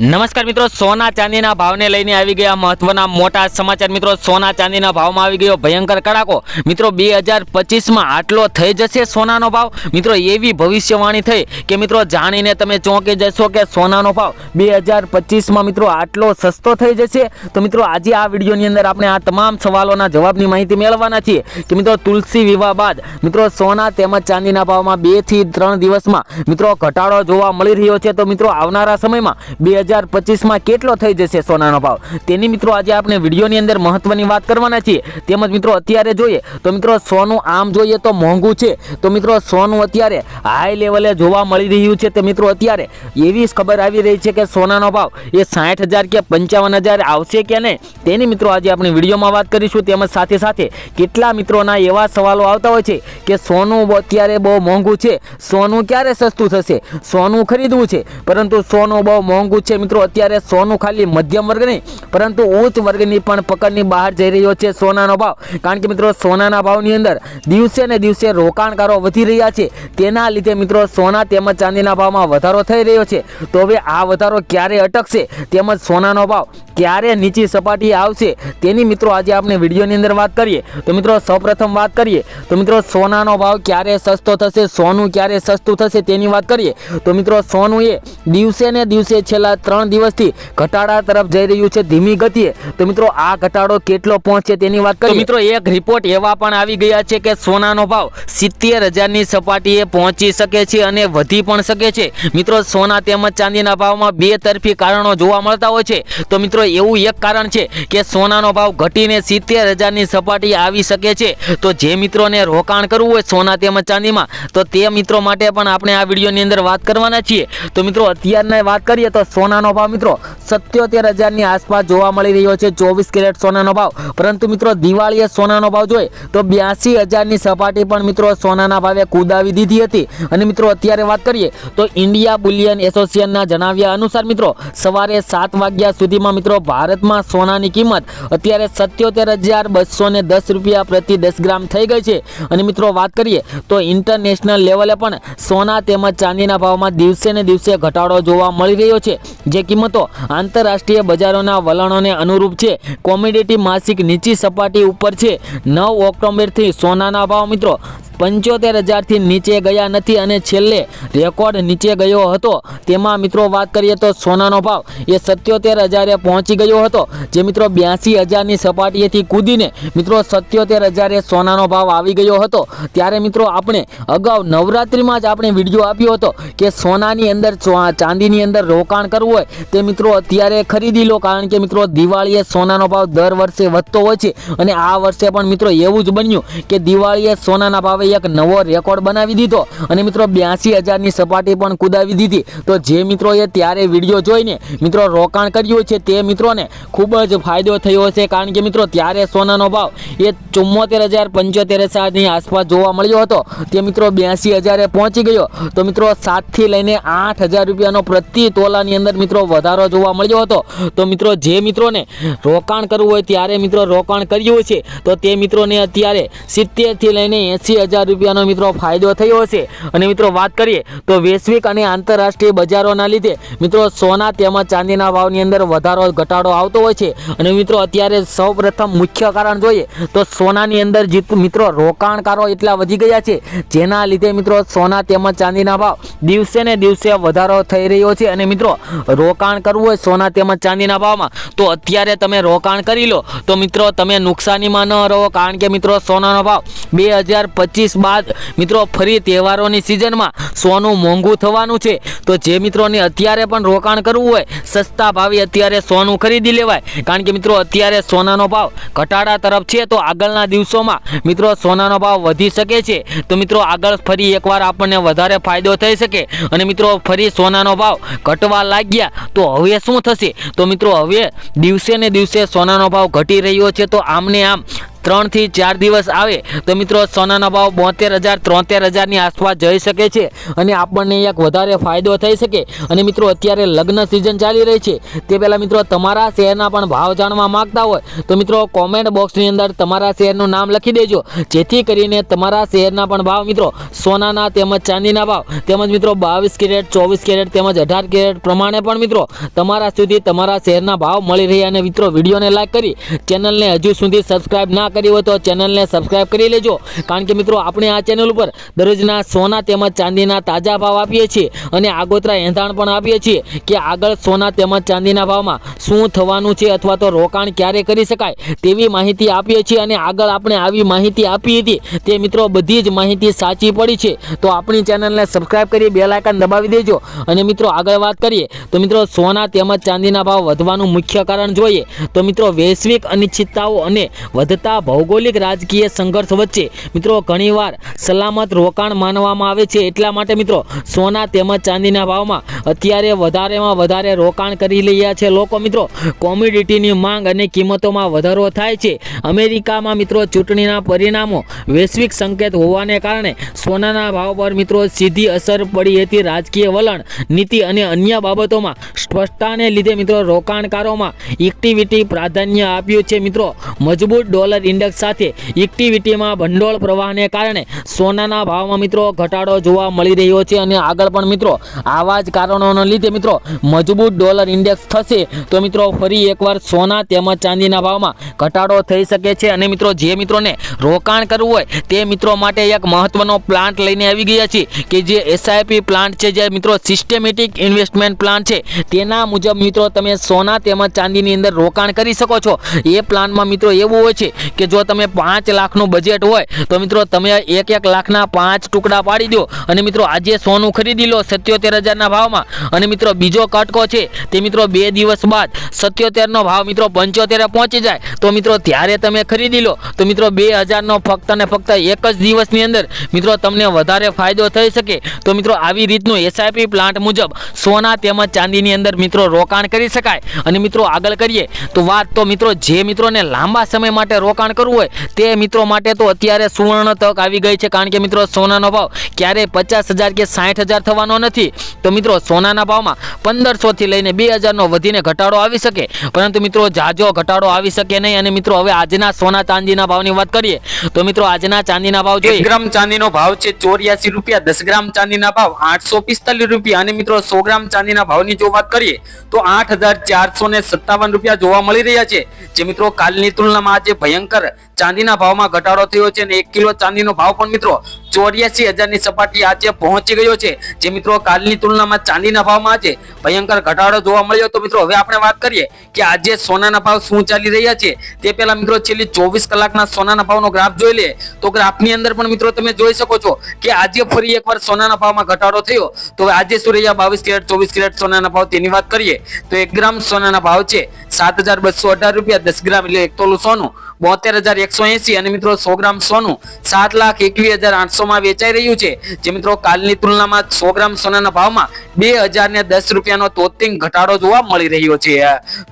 નમસ્કાર મિત્રો, સોના ચાંદીના ભાવને લઈને આવી ગયા મહત્વના મોટા સમાચાર. મિત્રો, સોના ચાંદીના ભાવમાં આવી ગયો ભયંકર કડાકો. મિત્રો, બે હજાર પચીસમાં આટલો થઈ જશે સોનાનો ભાવ? મિત્રો, એવી ભવિષ્યવાણી થઈ કે મિત્રો, જાણીને તમે ચોંકી જશો કે સોનાનો ભાવ બે હજાર પચીસમાં મિત્રો, આટલો સસ્તો થઈ જશે? તો મિત્રો, આજે આ વિડીયોની અંદર આપણે આ તમામ સવાલોના જવાબની માહિતી મેળવવાના છીએ કે મિત્રો, તુલસી વિવાહ બાદ મિત્રો, સોના તેમજ ચાંદીના ભાવમાં બેથી ત્રણ દિવસમાં મિત્રો, ઘટાડો જોવા મળી રહ્યો છે. તો મિત્રો, આવનારા સમયમાં બે હજાર પચીસમાં કેટલો થઈ જશે સોનાનો ભાવ? તેની મિત્રો આજે આપણે વિડીયોની અંદર મહત્વની વાત કરવાના છીએ. તેમજ મિત્રો અત્યારે જોઈએ તો મિત્રો સોનું આમ જોઈએ તો મોંઘું છે. તો મિત્રો સોનું અત્યારે હાઈ લેવલે જોવા મળી રહ્યું છે. તો મિત્રો અત્યારે એવી ખબર આવી રહી છે કે સોનાનો ભાવ એ સાઠ હજાર કે પંચાવન હજાર આવશે કે નહીં? તેની મિત્રો આજે આપણે વિડીયોમાં વાત કરીશું. તેમજ સાથે સાથે કેટલા મિત્રોના એવા સવાલો આવતા હોય છે કે સોનું અત્યારે બહુ મોંઘું છે. સોનું ક્યારે સસ્તું થશે? સોનું ખરીદવું છે. પરંતુ સોનું બહુ મોંઘું છે મિત્રો, અત્યારે સોનું ખાલી મધ્યમ વર્ગ નહીં, પરંતુ ઉચ્ચ વર્ગની પણ પકડની બહાર જઈ રહ્યો છે સોનાનો ભાવ. કારણ કે મિત્રો, સોનાના ભાવની અંદર દિવસે ને દિવસે રોકાણકારો વધી રહ્યા છે. તેના લીધે મિત્રો, સોના તેમજ ચાંદીના ભાવમાં વધારો થઈ રહ્યો છે. તો હવે આ વધારો ક્યારે અટકશે? તેમજ સોનાનો ભાવ ક્યારે નીચી સપાટી આવશે તેની મિત્રો આજે આપણે વિડીયોની અંદર વાત કરીએ. તો મિત્રો સૌપ્રથમ વાત કરીએ. તો મિત્રો સોનાનો ભાવ ક્યારે સસ્તો થશે, સોનું ક્યારે સસ્તું થશે તેની વાત કરીએ. તો મિત્રો સોનું એ દિવસે ને દિવસે છેલ્લા ત્રણ દિવસથી ઘટાડા તરફ જઈ રહ્યું છે ધીમી ગતિએ. તો મિત્રો આ ઘટાડો કેટલો પહોંચે તેની વાત કરીએ. મિત્રો એક રિપોર્ટ એવા પણ આવી ગયા છે કે સોનાનો ભાવ સિત્તેર હજારની સપાટીએ પહોંચી શકે છે અને વધી પણ શકે છે. મિત્રો સોના તેમજ ચાંદીના ભાવમાં બે તરફી કારણો જોવા મળતા હોય છે. તો મિત્રો એવું એક કારણ છે કે સોનાનો ભાવ ઘટીને સિત્તેર હજારની સપાટી આવી શકે છે. તો જે મિત્રોને રોકાણ કરવું હોય સોના તેમજ ચાંદીમાં, તો તે મિત્રો માટે પણ આપણે આ વિડીયોની અંદર વાત કરવાના છીએ. તો મિત્રો, અત્યારના વાત કરીએ તો સોનાનો ભાવ મિત્રો સત્યોતેર હજારની આસપાસ જોવા મળી રહ્યો છે, ચોવીસ કેરેટ સોનાનો ભાવ. પરંતુ મિત્રો, દિવાળીએ સોનાનો ભાવ જોઈએ તો બ્યાસી હજારની સપાટી પણ મિત્રો સોનાના ભાવે કુદાવી દીધી હતી. અને મિત્રો, અત્યારે વાત કરીએ તો ઇન્ડિયા બુલિયન એસોસિએશનના જણાવ્યા અનુસાર મિત્રો, સવારે સાત વાગ્યા સુધીમાં મિત્રો ભારતમાં સોનાની કિંમત અત્યારે સત્યોતેર હજાર બસો ને દસ રૂપિયા પ્રતિ દસ ગ્રામ થઈ ગઈ છે. અને મિત્રો વાત કરીએ તો ઇન્ટરનેશનલ લેવલે પણ સોના તેમજ ચાંદીના ભાવમાં દિવસે ને દિવસે ઘટાડો જોવા મળી રહ્યો છે. જે કિંમતો આંતરરાષ્ટ્રીય બજારોના વલણોને અનુરૂપ છે. કોમોડિટી માસિક નીચી સપાટી ઉપર છે. નવ ઓક્ટોબરથી સોનાના ભાવ મિત્રો પંચોતેર હજારથી નીચે ગયા નથી અને છેલ્લે રેકોર્ડ નીચે ગયો હતો. તેમાં મિત્રો વાત કરીએ તો સોનાનો ભાવ એ સત્યોતેર હજારે પહોંચી ગયો હતો. જે મિત્રો બ્યાસી હજારની સપાટીએથી કૂદીને મિત્રો સત્યોતેર હજારે સોનાનો ભાવ આવી ગયો હતો. ત્યારે મિત્રો આપણે અગાઉ નવરાત્રિમાં જ આપણે વીડિયો આપ્યો હતો કે સોનાની અંદર ચાંદીની અંદર રોકાણ કરવું હોય તે મિત્રો અત્યારે ખરીદી લો. કારણ કે મિત્રો દિવાળીએ સોનાનો ભાવ દર વર્ષે વધતો હોય છે અને આ વર્ષે પણ મિત્રો એવું જ બન્યું કે દિવાળીએ સોનાના ભાવે એક નવો રેકોર્ડ બનાવી દીધો. અને મિત્રો બ્યાસી હજારની સપાટી પણ કુદાવી દીધી. તો જે મિત્રોએ ત્યારે વીડિયો જોઈને, મિત્રો, રોકાણ કર્યું છે તે મિત્રોને ખૂબ જ ફાયદો થયો છે કારણ કે મિત્રો, ત્યારે સોનાનો ભાવ એ ચુમ્મોતેર હજાર પંચોતેર હજારની આસપાસ જોવા મળ્યો હતો. તે મિત્રો બ્યાસી હજારે પહોંચી ગયો. તો મિત્રો, સાતથી લઈને આઠ હજાર રૂપિયાનો પ્રતિ તોલાની અંદર મિત્રો, વધારો જોવા મળ્યો હતો. તો મિત્રો, જે મિત્રોને રોકાણ કરવું હોય, ત્યારે મિત્રો રોકાણ કર્યું છે. તો તે મિત્રોને અત્યારે સિત્તેરથી લઈને એંસી હજાર રૂપિયાનો મિત્રો ફાયદો થયો છે અને મિત્રો વાત કરીએ તો વૈશ્વિક અને આંતરરાષ્ટ્રીય બજારોના લીધે મિત્રો સોના તેમજ ચાંદીના ભાવની અંદર વધારો ઘટાડો આવતો હોય છે. અને મિત્રો અત્યારે સૌપ્રથમ મુખ્ય કારણ જોઈએ તો સોનાની અંદર જીત મિત્રો રોકાણકારો એટલા વધી ગયા છે, જેના લીધે મિત્રો સોના તેમજ ચાંદીના ભાવ દિવસે ને દિવસે વધારો થઈ રહ્યો છે. અને મિત્રો રોકાણ કરવું હોય સોના તેમજ ચાંદીના ભાવમાં, તો અત્યારે તમે રોકાણ કરી લો. તો મિત્રો તમે નુકસાનીમાં ન રહો, કારણ કે મિત્રો સોનાનો ભાવ બે હજાર પચીસ બાદ મિત્રો ફરી તહેવારોની સિઝનમાં સોનું મોંઘું થવાનું છે. તો જે મિત્રોને અત્યારે પણ રોકાણ કરવું હોય, સસ્તા ભાવે અત્યારે સોનું ખરીદી લેવાય. કારણ કે મિત્રો અત્યારે સોનાનો ભાવ ઘટાડા તરફ છે, તો આગળના દિવસોમાં મિત્રો સોનાનો ભાવ વધી શકે છે. તો મિત્રો આગળ ફરી એકવાર આપણને વધારે ફાયદો થઈ શકે. અને મિત્રો ફરી સોનાનો ભાવ ઘટવા લાગ્યા, તો હવે શું થશે? તો મિત્રો હવે દિવસે ને દિવસે સોનાનો ભાવ ઘટી રહ્યો છે, તો આમને આમ ત્રણથી ચાર દિવસ આવે, તો મિત્રો સોનાના ભાવ બોતેર હજાર, ત્રોતેર હજારની આસપાસ જઈ શકે છે અને આપણને એક વધારે ફાયદો થઈ શકે. અને મિત્રો, અત્યારે લગ્ન સિઝન ચાલી રહી છે. તે પહેલાં મિત્રો, તમારા શહેરના પણ ભાવ જાણવા માંગતા હોય, તો મિત્રો કોમેન્ટ બોક્સની અંદર તમારા શહેરનું નામ લખી દેજો. જેથી કરીને તમારા શહેરના પણ ભાવ મિત્રો, સોનાના તેમજ ચાંદીના ભાવ તેમજ મિત્રો બાવીસ કેરેટ, ચોવીસ કેરેટ તેમજ અઢાર કેરેટ પ્રમાણે પણ મિત્રો, તમારા સુધી તમારા શહેરના ભાવ મળી રહ્યા. અને મિત્રો, વિડીયોને લાઈક કરી, ચેનલને હજુ સુધી સબસ્ક્રાઇબ ના કરી હોય તો ચેનલને સબસ્ક્રાઈબ કરી લેજો. કારણ કે મિત્રો, આપણે આ ચેનલ ઉપર દરરોજના સોના તેમજ ચાંદીના તાજા ભાવ આપીએ છીએ અને આગોતરા એંધાણ પણ આપીએ છીએ કે આગળ સોના તેમજ ચાંદીના ભાવમાં શું થવાનું છે અથવા તો રોકાણ ક્યારે કરી શકાય તેવી માહિતી આપીએ છીએ અને આગળ આપણે આવી માહિતી આપી હતી તે મિત્રો બધી જ માહિતી સાચી પડી છે. તો આપણી ચેનલને સબસ્ક્રાઈબ કરી બે લાયકાન દબાવી દેજો. અને મિત્રો, આગળ વાત કરીએ તો મિત્રો, સોના તેમજ ચાંદીના ભાવ વધવાનું મુખ્ય કારણ જોઈએ તો મિત્રો, વૈશ્વિક અનિશ્ચિતતાઓ અને વધતા ભૌગોલિક રાજકીય સંઘર્ષ વચ્ચે. મિત્રો, ઘણીવાર સલામત રોકાણ માનવામાં આવે છે. એટલા માટે મિત્રો, સોના તેમજ ચાંદીના ભાવમાં અત્યારે વધારેમાં વધારે રોકાણ કરી રહ્યા છે લોકો. મિત્રો, કોમોડિટીની માંગ અને કિંમતોમાં વધારો થાય છે. અમેરિકામાં મિત્રો, ચૂંટણીના પરિણામો વૈશ્વિક સંકેત હોવાને કારણે સોનાના ભાવ પર મિત્રો સીધી અસર પડી હતી. રાજકીય વલણ, નીતિ અને અન્ય બાબતોમાં સ્પષ્ટતાને લીધે મિત્રો રોકાણકારોમાં ઇક્ટિવિટી પ્રાધાન્ય આપ્યું છે. મિત્રો, મજબૂત ડોલર ઇન્ડેક્સ સાથે ઇક્વિટીમાં ભંડોળ પ્રવાહને કારણે સોનાના ભાવમાં મિત્રો ઘટાડો જોવા મળી રહ્યો છે અને આગળ પણ મિત્રો આવા જ કારણોને લીધે મિત્રો મજબૂત ડોલર ઇન્ડેક્સ થશે તો મિત્રો ફરી એકવાર સોના તેમજ ચાંદીના ભાવમાં ઘટાડો થઈ શકે છે અને મિત્રો જે મિત્રોને રોકાણ કરવું હોય તે મિત્રો માટે એક મહત્વનો પ્લાન્ટ લઈને આવી ગયા છે કે જે એસઆઈપી પ્લાન્ટ છે જે મિત્રો સિસ્ટેમેટિક ઇન્વેસ્ટમેન્ટ પ્લાન છે. તેના મુજબ મિત્રો તમે સોના તેમજ ચાંદીની અંદર રોકાણ કરી શકો છો. એ પ્લાનમાં મિત્રો એવું હોય છે કે જો તમે પાંચ લાખનું બજેટ હોય, તો મિત્રો તમે એક એક લાખના પાંચ ટુકડા પાડી દો. અને મિત્રો આજે સોનું ખરીદી લો સત્યોતેર હજારના ભાવમાં. અને મિત્રો બીજો કટકો છે, તે મિત્રો બે દિવસ બાદ સત્યોતેરનો ભાવ મિત્રો પંચોતેરે પહોંચી જાય. તો મિત્રો ત્યારે તમે ખરીદી લો. તો મિત્રો બે હજારનો ફક્ત અને ફક્ત એક જ દિવસની અંદર મિત્રો તમને વધારે ફાયદો થઈ શકે. તો મિત્રો આવી રીતનું એસઆઈપી પ્લાન્ટ મુજબ સોના તેમજ ચાંદીની અંદર મિત્રો રોકાણ કરી શકાય. અને મિત્રો આગળ કરીએ, તો વાત તો મિત્રો જે મિત્રોને લાંબા સમય માટે રોકાણ કરવું હોય તે મિત્રો માટે તો અત્યારે સુવર્ણ તક આવી ગઈ છે. કારણ કે મિત્રો સોનાનો ભાવ ક્યારે પચાસ કે સાઠ થવાનો નથી. તો મિત્રો સોનાના ભાવમાં પંદરસોથી લઈને બે હજારનો વધીને ઘટાડો આવી શકે. પરંતુ મિત્રો જાજો ઘટાડો આવી શકે નહીં. અને મિત્રો હવે આજના સોના ચાંદીના ભાવની વાત કરીએ, તો મિત્રો આજના ચાંદીના ભાવ જોઈએ. ગ્રામ ચાંદીનો ભાવ છે ચોર્યાસી રૂપિયા, દસ ગ્રામ ચાંદીના ભાવ આઠસો પિસ્તાલીસ રૂપિયા. અને મિત્રો સો ગ્રામ ચાંદીના ભાવની જો વાત કરીએ, તો આઠ હજાર ચારસો ને સત્તાવન રૂપિયા જોવા મળી રહ્યા છે. જે મિત્રો કાલની તુલનામાં આજે ભયંકર ચાંદીના ભાવમાં ઘટાડો થયો છે અને એક કિલો ચાંદીનો ભાવ પણ મિત્રો ચોર્યાસી હજારની સપાટી આજે પહોંચી ગયો છે. જે મિત્રો કાલની તુલનામાં ચાંદીના ભાવમાં આજે ભયંકર ઘટાડો જોવા મળ્યો. તો મિત્રો, હવે આપણે વાત કરીએ કે આજે સોનાના ભાવ શું ચાલી રહ્યા છે. તે પહેલા મિત્રો છેલ્લી ચોવીસ કલાકના સોનાના ભાવનો ગ્રાફ જોઈ લે તો ગ્રાફની અંદર પણ મિત્રો તમે જોઈ શકો છો કે આજે ફરી એકવાર સોનાના ભાવમાં ઘટાડો થયો. તો આજે શું રહ્યા? બાવીસ કેરેટ, ચોવીસ કેરેટ સોનાના ભાવ તેની વાત કરીએ. તો એક ગ્રામ સોનાના ભાવ છે સાત હજાર બસો અઢાર રૂપિયા, દસ ગ્રામ એટલે એક તોલું સોનું. બોતેર હજાર એકસો એસી અને મિત્રો સો ગ્રામ સોનું સાત લાખ એકવીસ હજાર આઠસોમાં વેચાઈ રહ્યું છે. જે મિત્રો કાલની તુલનામાં સો ગ્રામ સોનાના ભાવમાં બે હજાર દસ રૂપિયાનો તોતિંગ ઘટાડો જોવા મળી રહ્યો છે.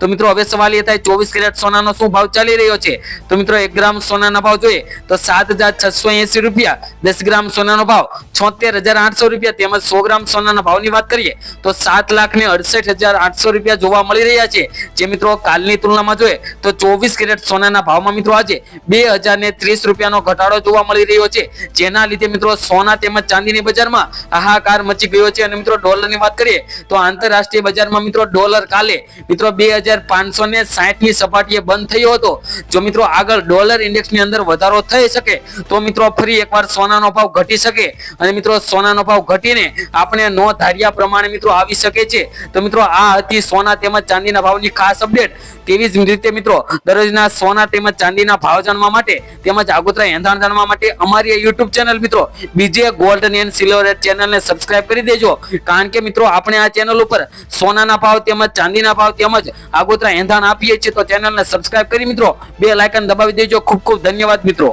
તો મિત્રો હવે સવાલ થાય, ચોવીસ કેરેટ સોનાનો શું ભાવ ચાલી રહ્યો છે? તો મિત્રો એક ગ્રામ સોનાના ભાવ જોઈએ તો સાત હજાર છસો એસી રૂપિયા, દસ ગ્રામ સોનાનો ભાવ છોતેર હજાર આઠસો રૂપિયા તેમજ સો ગ્રામ સોનાના ભાવની વાત કરીએ તો સાત લાખ ને અડસઠ હજાર આઠસો રૂપિયા જોવા મળી રહ્યા છે. જે મિત્રો કાલની તુલનામાં જોઈએ તો ચોવીસ કેરેટ સોનાના ભાવમાં મિત્રો, આજે બે હજાર ને ત્રીસ રૂપિયાનો ઘટાડો જોવા મળી રહ્યો છે. જેના લીધે મિત્રો, સોના તેમજ ચાંદીની બજારમાં હાહાકાર મચી ગયો છે. અને મિત્રો, ડોલરની વાત કરીએ, તો આંતરરાષ્ટ્રીય બજારમાં મિત્રો, ડોલર કાલે મિત્રો, બે હજાર પાંચસો ને સપાટીએ બંધ થયો હતો. જો મિત્રો, આગળ ડોલર ઇન્ડેક્સની અંદર વધારો થઈ શકે, તો મિત્રો, ફરી એકવાર સોનાનો ભાવ ઘટી શકે. અને મિત્રો, સોનાનો ભાવ ઘટીને આપણે નો ધાર્યા પ્રમાણે મિત્રો, આવી શકે છે. તો મિત્રો, આ હતી સોના તેમજ ચાંદીના ભાવની ખાસ અપડેટ. તેવી જ રીતે મિત્રો, દરરોજના સોના તેમજ ચાંદીના ભાવ જાણવા માટે તેમજ આગોતરા એંધાણ જાણવા માટે અમારી યુટ્યુબ ચેનલ મિત્રો બીજે ગોલ્ડ એન્ડ સિલ્વર ચેનલને સબસ્ક્રાઇબ કરી દેજો. કારણ કે મિત્રો, આપણે આ ચેનલ ઉપર સોનાના ભાવ તેમજ ચાંદીના ભાવ તેમજ આગોતરા એંધાણ આપીએ છીએ તો ચેનલને સબસ્ક્રાઇબ કરી મિત્રો. બે લાયકન દબાવી દેજો. ખૂબ ખૂબ ધન્યવાદ મિત્રો.